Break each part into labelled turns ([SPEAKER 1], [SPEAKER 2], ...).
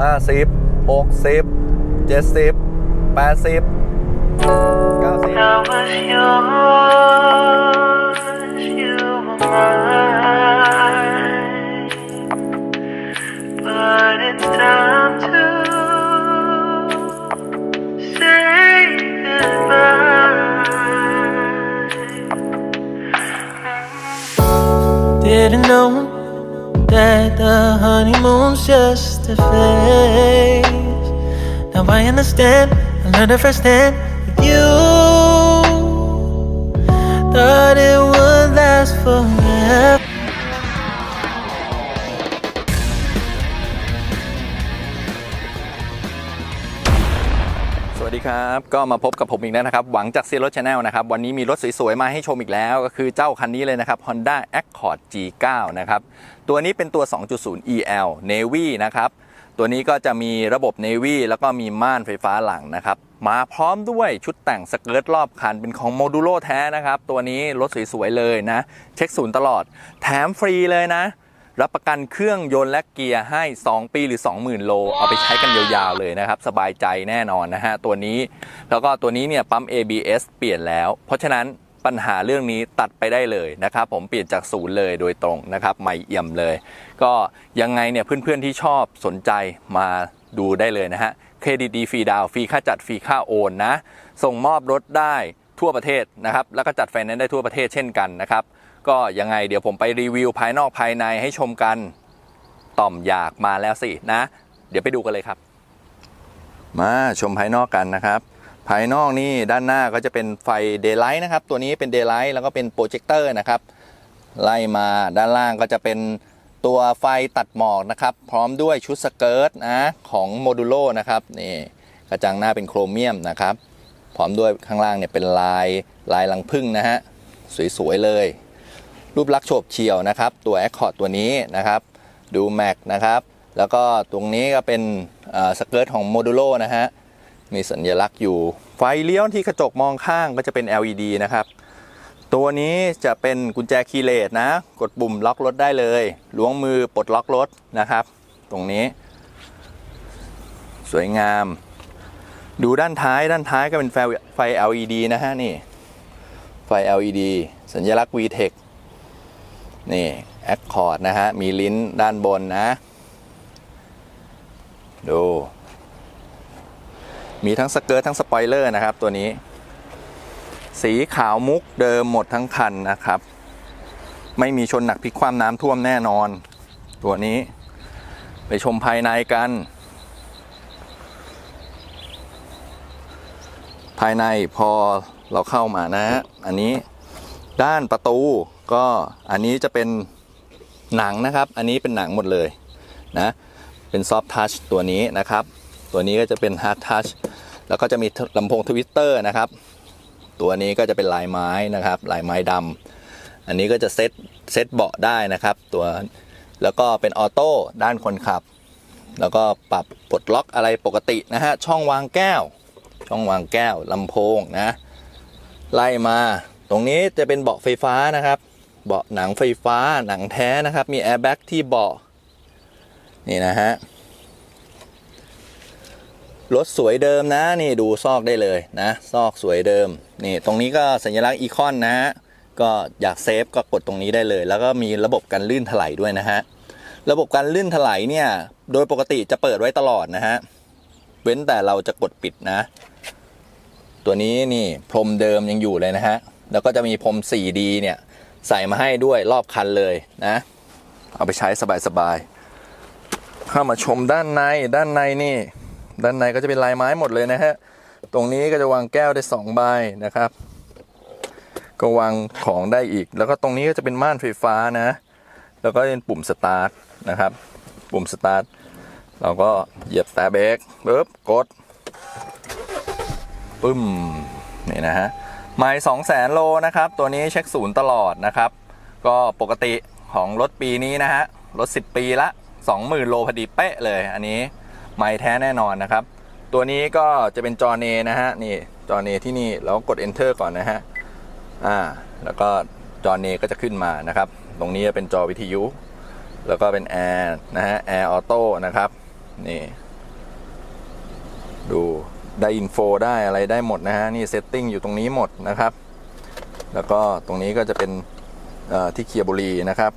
[SPEAKER 1] ห้าสิบหกสิบเจ็ดสิบแปดสิบเก้าสิบ
[SPEAKER 2] I was yours, you were mine. But it's time to say goodbye. Didn't know that the honeymoon's just a phase. Now I understand, I learned it firsthand with you. Thought it would last forever.
[SPEAKER 1] วัสดีครับ ก็มาพบกับผมอีกแล้วนะครับ หวังจากเซียรถชาแนลนะครับ วันนี้มีรถสวยๆ มาให้ชมอีกแล้ว ก็คือเจ้าคันนี้เลยนะครับ Honda Accord G9 นะครับ ตัวนี้เป็นตัว 2.0 EL Navy นะครับ ตัวนี้ก็จะมีระบบ Navy แล้วก็มีม่านไฟฟ้าหลังนะครับ มาพร้อมด้วยชุดแต่งสเกิร์ตรอบคันเป็นของโมดูโลแท้นะครับ ตัวนี้รถสวยๆเลยนะ เช็คศูนย์ตลอด แถมฟรีเลยนะ รับประกันเครื่องยนต์และเกียร์ให้ 2 ปีหรือ 20,000 โล เอาไปใช้กันยาวๆเลยนะครับ สบายใจแน่นอนนะฮะตัวนี้ แล้วก็ตัวนี้เนี่ยปั๊ม ABS เปลี่ยนแล้ว เพราะฉะนั้นปัญหาเรื่องนี้ตัดไปได้เลยนะครับ ผมเปลี่ยนจากศูนย์เลยโดยตรงนะครับใหม่เอี่ยมเลย ก็ยังไงเนี่ยเพื่อนๆที่ชอบสนใจมาดูได้เลยนะฮะเครดิตดีฟรีดาวฟรีค่าจัดฟรีค่าโอนนะ ส่งมอบรถได้ทั่วประเทศนะครับ แล้วก็จัดไฟแนนซ์ได้ทั่วประเทศเช่นกันนะครับ ก็ยังไงเดี๋ยวผมไปรีวิวภายนอกภายในให้ชมกันต่อมอยากมาแล้วสินะ เดี๋ยวไปดูกันเลยครับ มาชมภายนอกกันนะครับ ภายนอกนี่ด้านหน้าก็จะเป็นไฟเดย์ไลท์นะครับ ตัวนี้เป็นเดย์ไลท์แล้วก็เป็นโปรเจคเตอร์นะครับ ไล่มาด้านล่างก็จะเป็นตัวไฟตัดหมอกนะครับ พร้อมด้วยชุดสเกิร์ตนะของโมดูโลนะครับนี่กระจังหน้าเป็นโครเมียมนะครับ พร้อมด้วยข้างล่างเนี่ยเป็นลายลายลังพึ่งนะฮะสวยๆเลย รูปลักษณ์โฉบเฉี่ยวนะครับ ตัว Accord ตัวนี้นะครับดูแม็กนะครับแล้วก็ตรงนี้ก็เป็นสเกิร์ตของโมดูโลนะฮะมีสัญลักษณ์อยู่ ไฟเลี้ยวที่กระจกมองข้างก็จะเป็น LED นะครับ ตัวนี้จะเป็นกุญแจคีย์เลสนะ กดปุ่มล็อกรถได้เลยล้วงมือปลดล็อกรถนะครับ ตรงนี้ สวยงาม ดูด้านท้ายด้านท้ายก็เป็นไฟไฟ LED นะฮะนี่ ไฟ LED สัญลักษณ์ VTEC นี่ Accord นะฮะ มีลิ้นด้านบนนะ ดู มีทั้งสเกิร์ตทั้งสปอยเลอร์นะครับ ตัวนี้ สีขาวมุกเดิมหมดทั้งคันนะครับ ไม่มีชนหนักพลิกความน้ำท่วมแน่นอน ตัวนี้ ไปชมภายในกัน ภายในพอเราเข้ามานะฮะอันนี้ด้านประตู ก็อันนี้จะเป็นหนังนะครับ อันนี้เป็นหนังหมดเลยนะเป็นซอฟทัชตัวนี้นะครับ ตัวนี้ก็จะเป็นฮาร์ดทัชแล้วก็จะมีลำโพงทวิตเตอร์นะครับ ตัวนี้ก็จะเป็นลายไม้นะครับลายไม้ดำอันนี้ก็จะเซตเซตเบาะได้นะครับ ตัวแล้วก็เป็นออโต้ด้านคนขับ แล้วก็ปรับปลดล็อกอะไรปกตินะฮะช่องวางแก้ว ช่องวางแก้วลำโพงนะไล่มาตรงนี้จะเป็นเบาะไฟฟ้านะครับ เบาะหนังไฟฟ้าหนังแท้นะครับ มีแอร์แบ็กที่เบาะนี่นะฮะรถสวยเดิมนะนี่ดูซอกได้เลยนะ ซอกสวยเดิมนี่ตรงนี้ก็สัญลักษณ์อีคอนนะฮะก็อยากเซฟก็กดตรงนี้ได้เลย แล้วก็มีระบบการลื่นถลายด้วยนะฮะระบบการลื่นถลายเนี่ยโดยปกติจะเปิดไว้ตลอดนะฮะเว้นแต่เราจะกดปิดนะ ตัวนี้นี่พรมเดิมยังอยู่เลยนะฮะแล้วก็จะมีพรม 4D เนี่ย ใส่มาให้ด้วยรอบคันเลยนะ เอาไปใช้สบายๆเข้ามาชมด้านในด้านในนี่ ด้านในก็จะเป็นลายไม้หมดเลยนะฮะ ตรงนี้ก็จะวางแก้วได้2ใบนะครับ ก็วางของได้อีก แล้วก็ตรงนี้ก็จะเป็นม่านไฟฟ้านะ แล้วก็เป็นปุ่มสตาร์ทนะครับ ปุ่มสตาร์ทเราก็เหยียบแต่เบรกปึ๊บกดปึ้มนี่นะฮะ ไม่สองแสนโลนะครับ ตัวนี้เช็คศูนย์ตลอดนะครับ ก็ปกติของรถปีนี้นะฮะ รถ 10 ปีละ 20,000 โลพอดีเป๊ะเลย อันนี้ไม่แท้แน่นอนนะครับ ตัวนี้ก็จะเป็นจอเนนะฮะ นี่จอเนที่นี่เรากด enter ก่อนนะฮะ อ่า แล้วก็จอเนก็จะขึ้นมานะครับ ตรงนี้จะเป็นจอวิทยุ แล้วก็เป็นแอร์นะฮะ แอร์ออโต้นะครับ นี่ ดู ได้อินโฟได้อะไรได้หมดนะฮะ นี่เซตติ้งอยู่ตรงนี้หมดนะครับ แล้วก็ตรงนี้ก็จะเป็นที่เคลียร์บุหรีนะครับ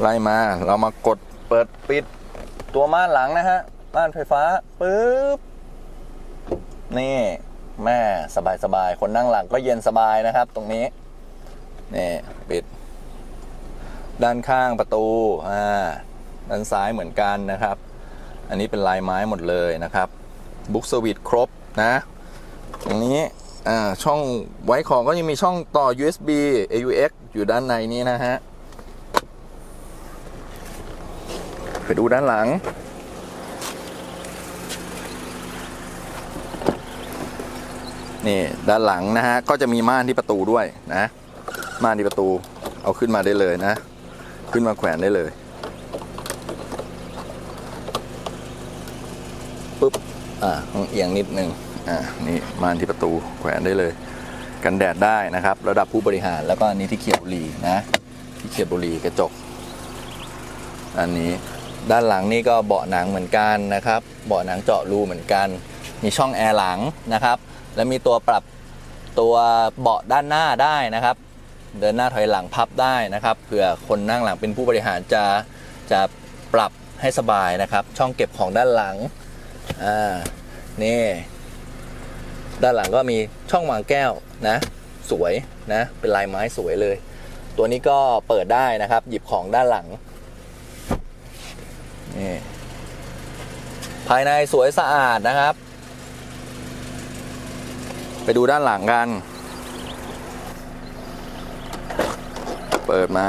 [SPEAKER 1] ไล่มาเรามากดเปิดปิดตัวม่านหลังนะฮะม่านไฟฟ้าปึ๊บนี่แม่สบายสบายๆคนนั่งหลังก็เย็นสบายนะครับ ตรงนี้นี่ปิด ด้านข้างประตูอ่าด้านซ้ายเหมือนกันนะครับ อันนี้เป็นลายไม้หมดเลยนะครับบุ๊กสวิตครบนะตรงนี้ช่องไว้ของก็ยังมีช่องต่อ USB AUX อยู่ด้านในนี้นะฮะ ไปดูด้านหลัง นี่ด้านหลังนะฮะ ก็จะมีม่านที่ประตูด้วยนะ ม่านที่ประตูเอาขึ้นมาได้เลยนะ ขึ้นมาแขวนได้เลยปุ๊บ อ่าต้องเอียงนิดนึงอ่านี่ม่านที่ประตูแขวนได้เลย กันแดดได้นะครับ ระดับผู้บริหารแล้วก็อันนี้ที่เขียบบุรีนะที่เขียบบุรีกระจก อันนี้ด้านหลังนี่ก็เบาะหนังเหมือนกันนะครับ เบาะหนังเจาะรูเหมือนกัน มีช่องแอร์หลังนะครับ และมีตัวปรับตัวเบาะด้านหน้าได้นะครับ เดินหน้าถอยหลังพับได้นะครับเผื่อคนนั่งหลังเป็นผู้บริหารจะจะปรับให้สบายนะครับ ช่องเก็บของด้านหลัง อ่านี่ ด้านหลังก็มีช่องวางแก้วนะ สวยนะ เป็นลายไม้สวยเลย ตัวนี้ก็เปิดได้นะครับ หยิบของด้านหลังนี่ภายในสวยสะอาดนะครับ ไปดูด้านหลังกัน เปิดมา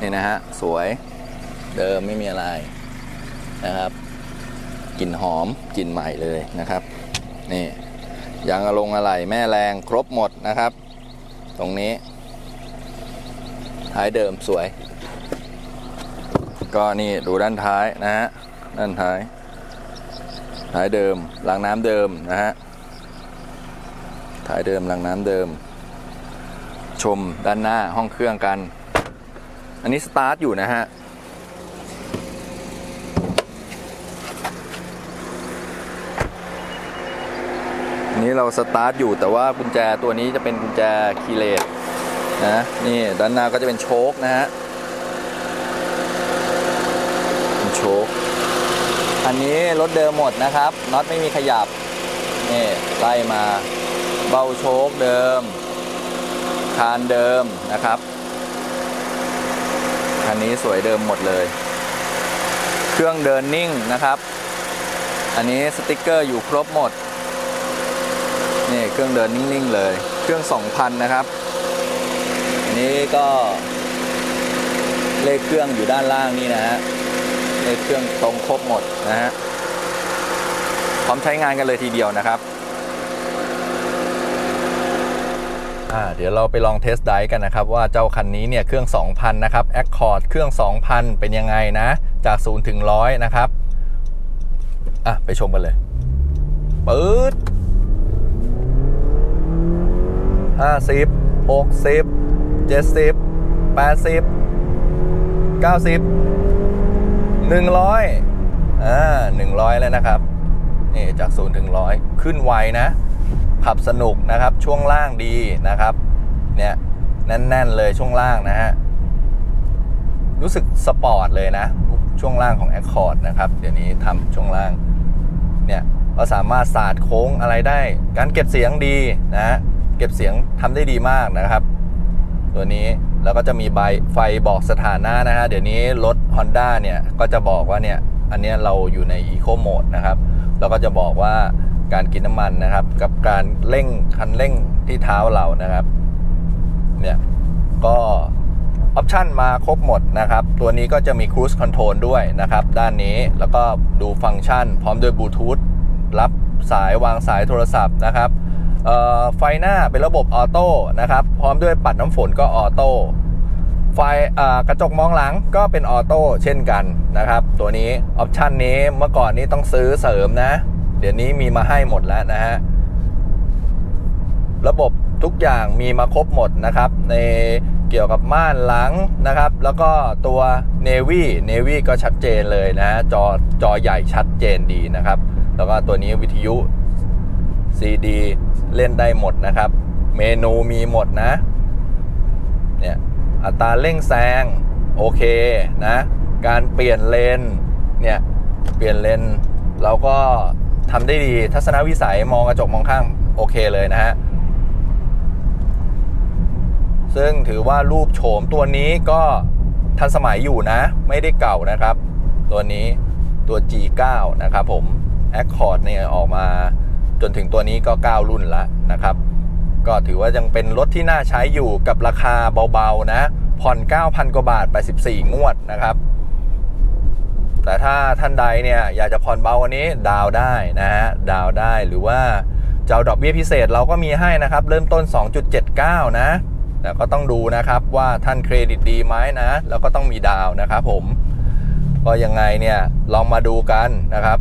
[SPEAKER 1] นี่นะฮะ สวย เดิมไม่มีอะไรนะครับ กลิ่นหอมกลิ่นใหม่เลยนะครับ นี่ยางอลงอะไหล่แม่แรงครบหมดนะครับ ตรงนี้ ท้ายเดิมสวย ก็นี่ดูด้านท้ายนะฮะด้านท้าย ท้ายเดิมรางน้ำเดิมนะฮะท้ายเดิมรางน้ำเดิม ชมด้านหน้าห้องเครื่องกัน อันนี้สตาร์ทอยู่นะฮะ นนี้เราสตาร์ทอยู่แต่ว่ากุญแจตัวนี้จะเป็นกุญแจคีเลสนะนี่ด้านหน้าก็จะเป็นโชคนะฮะโชคอันนี้รถเดิมหมดนะครับน็อตไม่มีขยับนี่ไล่มาเบาโชคเดิม คานเดิมนะครับคันนี้สวยเดิมหมดเลย เครื่องเดินนิ่งนะครับ อันนี้สติกเกอร์อยู่ครบหมด นี่เครื่องเดินนิ่งๆเลย เครื่อง 2,000 นะครับนนี้ก็เลขเครื่องอยู่ด้านล่างนี่นะฮะเลขเครื่องตรงครบหมดนะฮะพร้อมใช้งานกันเลยทีเดียวนะครับอ่าเดี๋ยวเราไปลองเทสไดกันนะครับ ว่าเจ้าคันนี้เนี่ยเครื่อง 2,000 นะครับ Accord เครื่อง 2,000 เป็นยังไงนะ จาก 0 ถึง 100 นะครับ อะ ไปชมกันเลยปื๊ด 50 60 70 80 90 100อ่า100 แล้วนะครับ นี่จาก 0 ถึง 100 ขึ้นไวนะ ขับสนุกนะครับ ช่วงล่างดีนะครับ เนี่ย แน่น ๆ เลยช่วงล่างนะฮะ รู้สึกสปอร์ตเลยนะ ช่วงล่างของ Accord นะครับ เดี๋ยวนี้ทำช่วงล่าง เนี่ยก็สามารถสาดโค้งอะไรได้ การเก็บเสียงดีนะฮะ เก็บเสียงทำได้ดีมากนะครับ ตัวนี้แล้วก็จะมีใบไฟบอกสถานะนะฮะเดี๋ยวนี้รถ Honda เนี่ยก็จะบอกว่าเนี่ยอันนี้เราอยู่ใน Eco Mode นะครับแล้วก็จะบอกว่าการกินน้ำมันนะครับ กับการเร่งคันเร่งที่เท้าเรานะครับเนี่ยก็ออปชันมาครบหมดนะครับ ตัวนี้ก็จะมี Cruise Control ด้วยนะครับ ด้านนี้แล้วก็ดูฟังก์ชัน พร้อมด้วยบลูทูธรับสายวางสายโทรศัพท์นะครับ ไฟหน้าเป็นระบบออโต้นะครับ พร้อมด้วยปัดน้ำฝนก็ออโต้ไฟกระจกมองหลังก็เป็นออโต้เช่นกันนะครับ ตัวนี้ออปชันนี้เมื่อก่อนนี้ต้องซื้อเสริมนะ เดี๋ยวนี้มีมาให้หมดแล้วนะฮะ ระบบทุกอย่างมีมาครบหมดนะครับ ในเกี่ยวกับม่านหลังนะครับ แล้วก็ตัว Navy Navy ก็ชัดเจนเลยนะจอจอใหญ่ชัดเจนดีนะครับ แล้วก็ตัวนี้วิทยุ CD เล่นได้หมดนะครับ เมนูมีหมดนะ เนี่ยอัตราเร่งแซงโอเคนะ การเปลี่ยนเลนเนี่ยเปลี่ยนเลนเราก็ทำได้ดีทัศนวิสัยมองกระจกมองข้างโอเคเลยนะฮะซึ่งถือว่ารูปโฉมตัวนี้ก็ทันสมัยอยู่นะ ไม่ได้เก่านะครับ ตัวนี้ตัว G9 นะครับผม Accord เนี่ยออกมา จนถึงตัวนี้ก็ 9 รุ่นแล้วนะครับ ก็ถือว่ายังเป็นรถที่น่าใช้อยู่กับราคาเบาๆนะ ผ่อน 9,000 กว่าบาท84งวดนะครับ แต่ถ้าท่านใดเนี่ยอยากจะผ่อนเบากว่านี้ดาวได้นะฮะดาวได้หรือว่าจะเอาดอกเบี้ยพิเศษเราก็มีให้นะครับ เริ่มต้น 2.79 นะ แต่ก็ต้องดูนะครับว่าท่านเครดิตดีไหมนะ แล้วก็ต้องมีดาวนะครับผมก็ยังไงเนี่ยลองมาดูกันนะครับ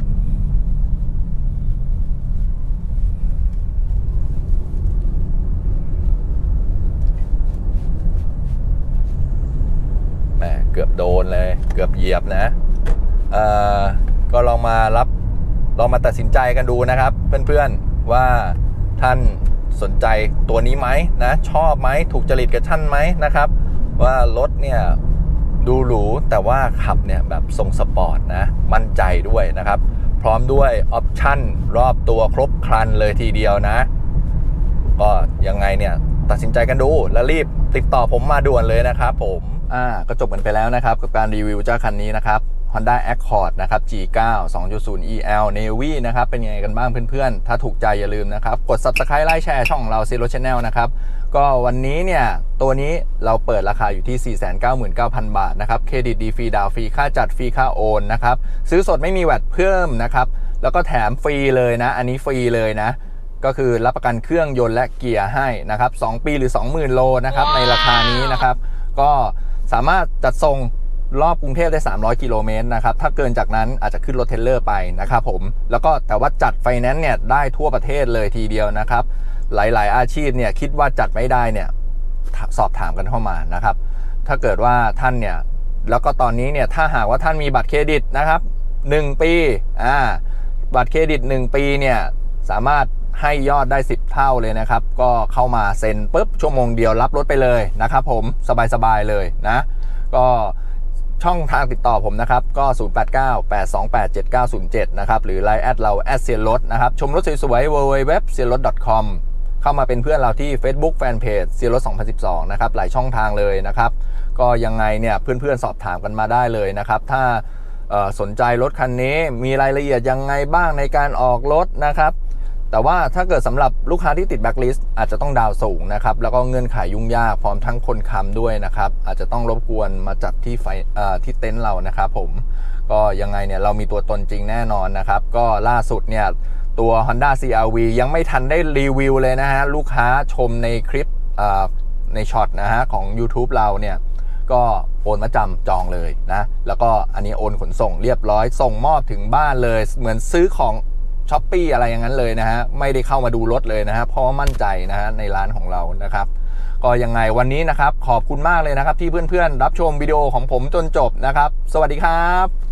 [SPEAKER 1] แหมเกือบโดนเลย เกือบเหยียบนะเออก็ลองมารับลองมาตัดสินใจกันดูนะครับ เพื่อนๆว่าท่านสนใจตัวนี้ไหมนะชอบไหมถูกจริตกับท่านไหมนะครับ ว่ารถเนี่ยดูหรูแต่ว่าขับเนี่ยแบบทรงสปอร์ตนะมั่นใจด้วยนะครับ พร้อมด้วยออปชั่นรอบตัวครบครันเลยทีเดียวนะ ก็ยังไงเนี่ยตัดสินใจกันดู แล้วรีบติดต่อผมมาด่วนเลยนะครับผม อ่าก็จบกันไปแล้วนะครับ กับการรีวิวเจ้าคันนี้นะครับ Honda Accord นะครับ G9 2.0 EL Navy นะครับ เป็นยังไงกันบ้างเพื่อนๆ ถ้าถูกใจอย่าลืมนะครับ กด Subscribe ไลค์แชร์ช่องของเรา Zero Channel นะครับ ก็วันนี้เนี่ย ตัวนี้เราเปิดราคาอยู่ที่ 499,000 บาทนะครับ เครดิตดีฟรีดาวฟรีค่าจัดฟรีค่าโอนนะครับ ซื้อสดไม่มีแวตเพิ่มนะครับ แล้วก็แถมฟรีเลยนะ อันนี้ฟรีเลยนะก็คือรับประกันเครื่องยนต์และเกียร์ให้นะครับ 2 ปีหรือ 20,000 โลนะครับ ในราคานี้นะครับ ก็ สามารถจัดส่งรอบกรุงเทพได้ 300 กิโลเมตรนะครับ ถ้าเกินจากนั้นอาจจะขึ้นรถเทรลเลอร์ไปนะครับผม แล้วก็แต่ว่าจัดไฟแนนซ์เนี่ยได้ทั่วประเทศเลยทีเดียวนะครับ หลายๆ อาชีพเนี่ยคิดว่าจัดไม่ได้เนี่ยสอบถามกันเข้ามานะครับ ถ้าเกิดว่าท่านเนี่ยแล้วก็ตอนนี้เนี่ยถ้าหากว่าท่านมีบัตรเครดิตนะครับ 1 ปีอ่าบัตรเครดิต 1 ปีเนี่ยสามารถ ให้ยอดได้ 10 เท่าเลยนะครับ ก็เข้ามาเซ็นปุ๊บชั่วโมงเดียวรับรถไปเลยนะครับผมสบายๆเลยนะ ก็ช่องทางติดต่อผมนะครับ ก็ 0898287907 นะครับ หรือ Line แอดเราแอดเซียนรถนะครับ ชมรถสวยๆ www เซียนรถ .com เข้ามาเป็นเพื่อนเราที่ Facebook Fanpage เซียนรถ 2012 นะครับ หลายช่องทางเลยนะครับ ก็ยังไงเนี่ยเพื่อนๆ สอบถามกันมาได้เลยนะครับ ถ้าสนใจรถคันนี้มีรายละเอียดยังไงบ้างในการออกรถนะครับ แต่ว่าถ้าเกิดสำหรับลูกค้าที่ติดแบ็คลิสต์อาจจะต้องดาวสูงนะครับ แล้วก็เงื่อนไขยุ่งยากพร้อมทั้งคนค้ำด้วยนะครับ อาจจะต้องรบกวนมาจัดที่ไฟที่เต็นท์เรานะครับผมก็ยังไงเนี่ยเรามีตัวตนจริงแน่นอนนะครับ ก็ล่าสุดเนี่ยตัว Honda CRV ยังไม่ทันได้รีวิวเลยนะฮะ ลูกค้าชมในคลิปในช็อตนะฮะ ของ YouTube เราเนี่ย ก็โอนมาจำจองเลยนะ แล้วก็อันนี้โอนขนส่งเรียบร้อยส่งมอบถึงบ้านเลย เหมือนซื้อของ ช้อปปีอะไรอย่างนั้นเลยนะฮะไม่ได้เข้ามาดูรถเลยนะฮะเพราะว่ามั่นใจนะฮะในร้านของเรานะครับก็ยังไงวันนี้นะครับขอบคุณมากเลยนะครับที่เพื่อนๆรับชมวิดีโอของผมจนจบนะครับ สวัสดีครับ